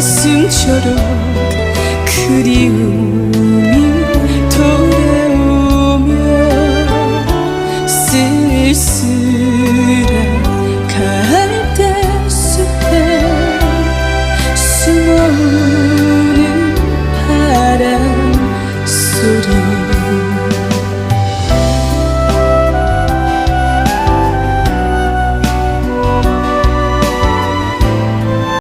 가슴처럼 그리움이 돌아오면 쓸쓸한 가을대 숲에 숨어오는 바람 소리.